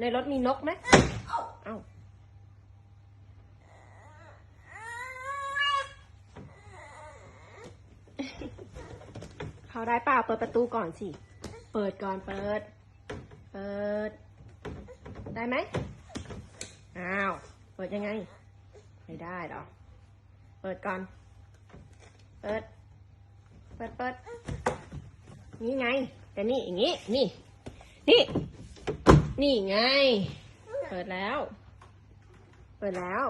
ในรถมีนกไหมเอ้าเขาได้เปล่าเปิดประตูก่อนสิ เปิดก่อนเปิด เปิด ได้ไหมอ้าว เปิดยังไง ไม่ได้หรอ เปิดก่อน เปิด เปิดเปิดนี่ไง แต่นี่อย่างนี้ นี่ นี่ นี่ไง เปิดแล้ว เปิดแล้ว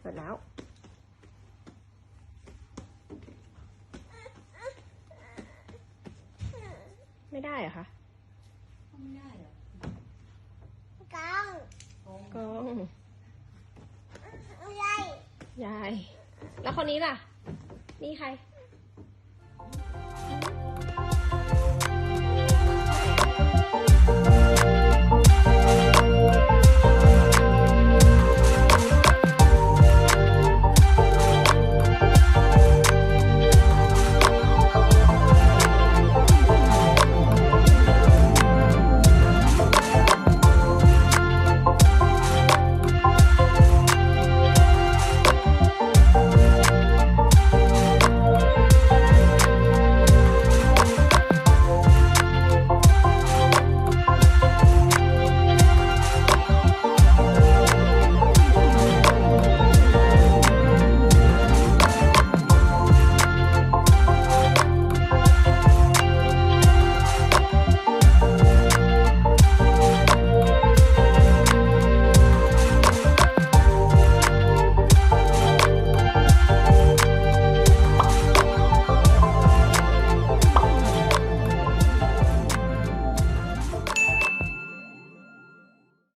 เปิดแล้ว ไม่ได้เหรอคะไม่ได้เหรอกังกองอะไรยาย แล้วคนนี้ล่ะ นี่ใคร